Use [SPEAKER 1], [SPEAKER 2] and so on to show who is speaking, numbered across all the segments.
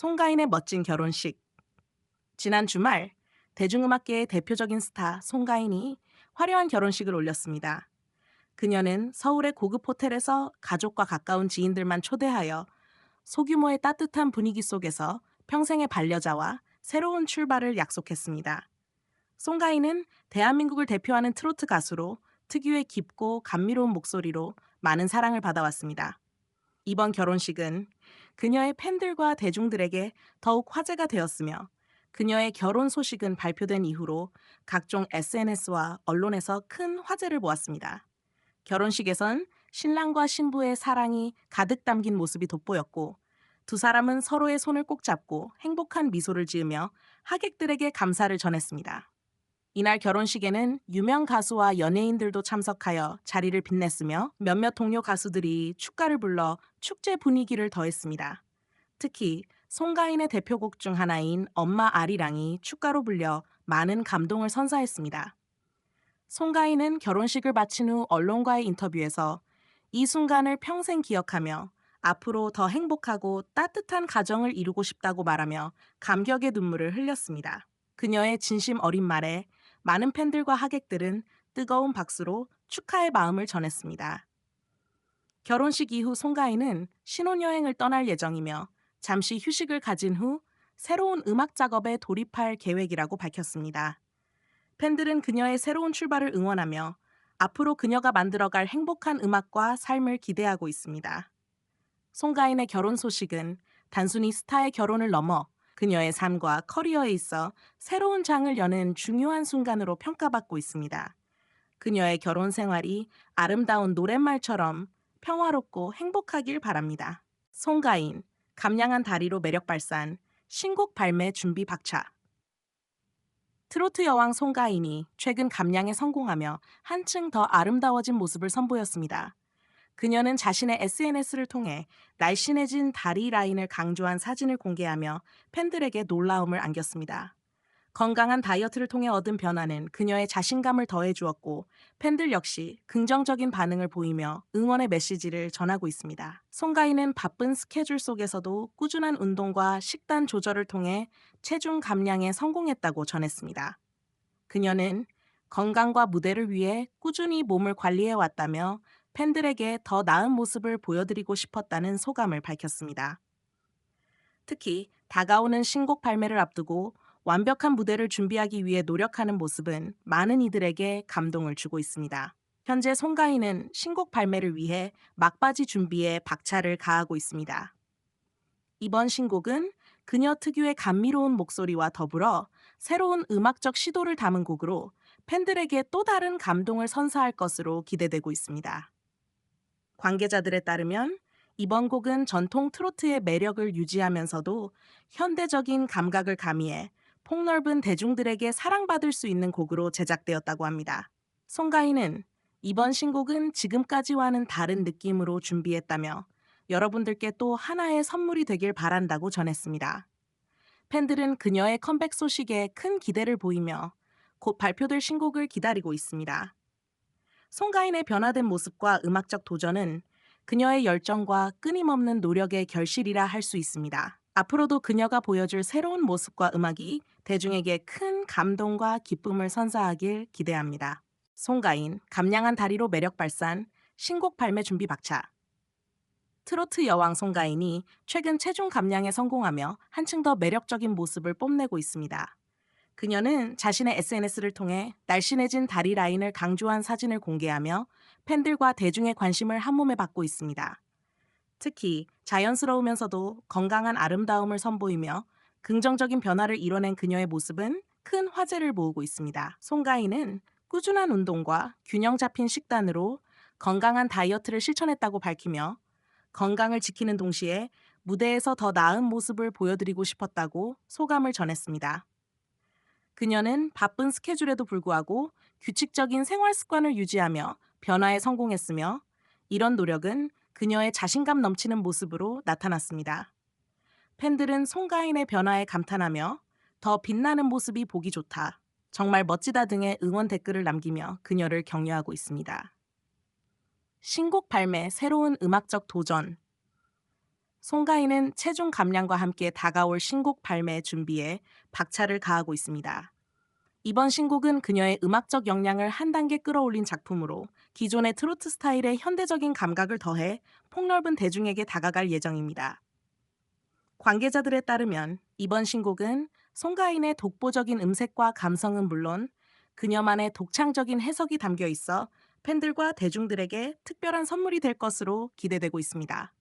[SPEAKER 1] 송가인의 멋진 결혼식. 지난 주말 대중음악계의 대표적인 스타 송가인이 화려한 결혼식을 올렸습니다. 그녀는 서울의 고급 호텔에서 가족과 가까운 지인들만 초대하여 소규모의 따뜻한 분위기 속에서 평생의 반려자와 새로운 출발을 약속했습니다. 송가인은 대한민국을 대표하는 트로트 가수로 특유의 깊고 감미로운 목소리로 많은 사랑을 받아왔습니다. 이번 결혼식은 그녀의 팬들과 대중들에게 더욱 화제가 되었으며 그녀의 결혼 소식은 발표된 이후로 각종 SNS와 언론에서 큰 화제를 모았습니다. 결혼식에선 신랑과 신부의 사랑이 가득 담긴 모습이 돋보였고 두 사람은 서로의 손을 꼭 잡고 행복한 미소를 지으며 하객들에게 감사를 전했습니다. 이날 결혼식에는 유명 가수와 연예인들도 참석하여 자리를 빛냈으며 몇몇 동료 가수들이 축가를 불러 축제 분위기를 더했습니다. 특히 송가인의 대표곡 중 하나인 엄마 아리랑이 축가로 불려 많은 감동을 선사했습니다. 송가인은 결혼식을 마친 후 언론과의 인터뷰에서 이 순간을 평생 기억하며 앞으로 더 행복하고 따뜻한 가정을 이루고 싶다고 말하며 감격의 눈물을 흘렸습니다. 그녀의 진심 어린 말에 많은 팬들과 하객들은 뜨거운 박수로 축하의 마음을 전했습니다. 결혼식 이후 송가인은 신혼여행을 떠날 예정이며 잠시 휴식을 가진 후 새로운 음악 작업에 돌입할 계획이라고 밝혔습니다. 팬들은 그녀의 새로운 출발을 응원하며 앞으로 그녀가 만들어갈 행복한 음악과 삶을 기대하고 있습니다. 송가인의 결혼 소식은 단순히 스타의 결혼을 넘어 그녀의 삶과 커리어에 있어 새로운 장을 여는 중요한 순간으로 평가받고 있습니다. 그녀의 결혼 생활이 아름다운 노랫말처럼 평화롭고 행복하길 바랍니다. 송가인, 감량한 다리로 매력 발산, 신곡 발매 준비 박차. 트로트 여왕 송가인이 최근 감량에 성공하며 한층 더 아름다워진 모습을 선보였습니다. 그녀는 자신의 SNS를 통해 날씬해진 다리 라인을 강조한 사진을 공개하며 팬들에게 놀라움을 안겼습니다. 건강한 다이어트를 통해 얻은 변화는 그녀의 자신감을 더해 주었고 팬들 역시 긍정적인 반응을 보이며 응원의 메시지를 전하고 있습니다. 송가인은 바쁜 스케줄 속에서도 꾸준한 운동과 식단 조절을 통해 체중 감량에 성공했다고 전했습니다. 그녀는 건강과 무대를 위해 꾸준히 몸을 관리해 왔다며 팬들에게 더 나은 모습을 보여드리고 싶었다는 소감을 밝혔습니다. 특히 다가오는 신곡 발매를 앞두고 완벽한 무대를 준비하기 위해 노력하는 모습은 많은 이들에게 감동을 주고 있습니다. 현재 송가인은 신곡 발매를 위해 막바지 준비에 박차를 가하고 있습니다. 이번 신곡은 그녀 특유의 감미로운 목소리와 더불어 새로운 음악적 시도를 담은 곡으로 팬들에게 또 다른 감동을 선사할 것으로 기대되고 있습니다. 관계자들에 따르면 이번 곡은 전통 트로트의 매력을 유지하면서도 현대적인 감각을 가미해 폭넓은 대중들에게 사랑받을 수 있는 곡으로 제작되었다고 합니다. 송가인은 이번 신곡은 지금까지와는 다른 느낌으로 준비했다며 여러분들께 또 하나의 선물이 되길 바란다고 전했습니다. 팬들은 그녀의 컴백 소식에 큰 기대를 보이며 곧 발표될 신곡을 기다리고 있습니다. 송가인의 변화된 모습과 음악적 도전은 그녀의 열정과 끊임없는 노력의 결실이라 할 수 있습니다. 앞으로도 그녀가 보여줄 새로운 모습과 음악이 대중에게 큰 감동과 기쁨을 선사하길 기대합니다. 송가인, 감량한 다리로 매력 발산, 신곡 발매 준비 박차. 트로트 여왕 송가인이 최근 체중 감량에 성공하며 한층 더 매력적인 모습을 뽐내고 있습니다. 그녀는 자신의 SNS를 통해 날씬해진 다리 라인을 강조한 사진을 공개하며 팬들과 대중의 관심을 한몸에 받고 있습니다. 특히 자연스러우면서도 건강한 아름다움을 선보이며 긍정적인 변화를 이뤄낸 그녀의 모습은 큰 화제를 모으고 있습니다. 송가인은 꾸준한 운동과 균형 잡힌 식단으로 건강한 다이어트를 실천했다고 밝히며 건강을 지키는 동시에 무대에서 더 나은 모습을 보여드리고 싶었다고 소감을 전했습니다. 그녀는 바쁜 스케줄에도 불구하고 규칙적인 생활 습관을 유지하며 변화에 성공했으며 이런 노력은 그녀의 자신감 넘치는 모습으로 나타났습니다. 팬들은 송가인의 변화에 감탄하며 더 빛나는 모습이 보기 좋다. 정말 멋지다 등의 응원 댓글을 남기며 그녀를 격려하고 있습니다. 신곡 발매 새로운 음악적 도전 송가인은 체중 감량과 함께 다가올 신곡 발매 준비에 박차를 가하고 있습니다. 이번 신곡은 그녀의 음악적 역량을 한 단계 끌어올린 작품으로 기존의 트로트 스타일의 현대적인 감각을 더해 폭넓은 대중에게 다가갈 예정입니다. 관계자들에 따르면 이번 신곡은 송가인의 독보적인 음색과 감성은 물론 그녀만의 독창적인 해석이 담겨 있어 팬들과 대중들에게 특별한 선물이 될 것으로 기대되고 있습니다.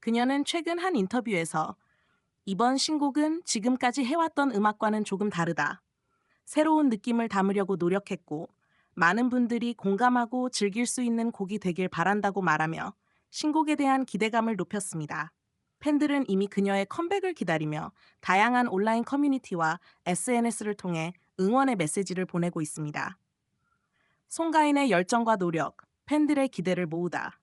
[SPEAKER 1] 그녀는 최근 한 인터뷰에서 이번 신곡은 지금까지 해왔던 음악과는 조금 다르다. 새로운 느낌을 담으려고 노력했고 많은 분들이 공감하고 즐길 수 있는 곡이 되길 바란다고 말하며 신곡에 대한 기대감을 높였습니다. 팬들은 이미 그녀의 컴백을 기다리며 다양한 온라인 커뮤니티와 SNS를 통해 응원의 메시지를 보내고 있습니다. 송가인의 열정과 노력, 팬들의 기대를 모으다.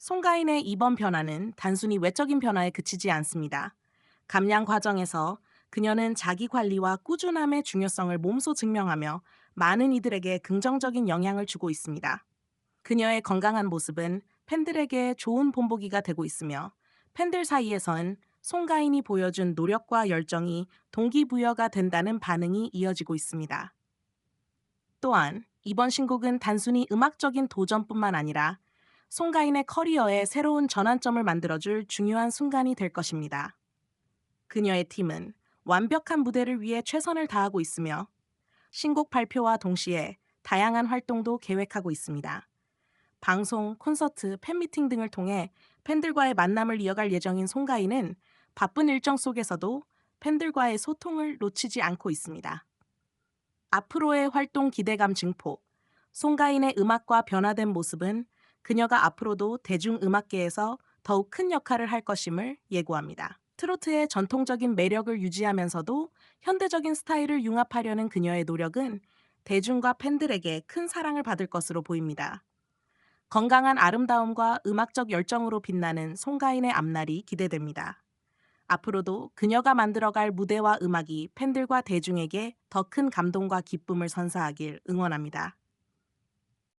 [SPEAKER 1] 송가인의 이번 변화는 단순히 외적인 변화에 그치지 않습니다. 감량 과정에서 그녀는 자기 관리와 꾸준함의 중요성을 몸소 증명하며 많은 이들에게 긍정적인 영향을 주고 있습니다. 그녀의 건강한 모습은 팬들에게 좋은 본보기가 되고 있으며 팬들 사이에선 송가인이 보여준 노력과 열정이 동기부여가 된다는 반응이 이어지고 있습니다. 또한 이번 신곡은 단순히 음악적인 도전뿐만 아니라 송가인의 커리어에 새로운 전환점을 만들어줄 중요한 순간이 될 것입니다. 그녀의 팀은 완벽한 무대를 위해 최선을 다하고 있으며 신곡 발표와 동시에 다양한 활동도 계획하고 있습니다. 방송, 콘서트, 팬미팅 등을 통해 팬들과의 만남을 이어갈 예정인 송가인은 바쁜 일정 속에서도 팬들과의 소통을 놓치지 않고 있습니다. 앞으로의 활동 기대감 증폭, 송가인의 음악과 변화된 모습은 그녀가 앞으로도 대중음악계에서 더욱 큰 역할을 할 것임을 예고합니다. 트로트의 전통적인 매력을 유지하면서도 현대적인 스타일을 융합하려는 그녀의 노력은 대중과 팬들에게 큰 사랑을 받을 것으로 보입니다. 건강한 아름다움과 음악적 열정으로 빛나는 송가인의 앞날이 기대됩니다. 앞으로도 그녀가 만들어갈 무대와 음악이 팬들과 대중에게 더 큰 감동과 기쁨을 선사하길 응원합니다.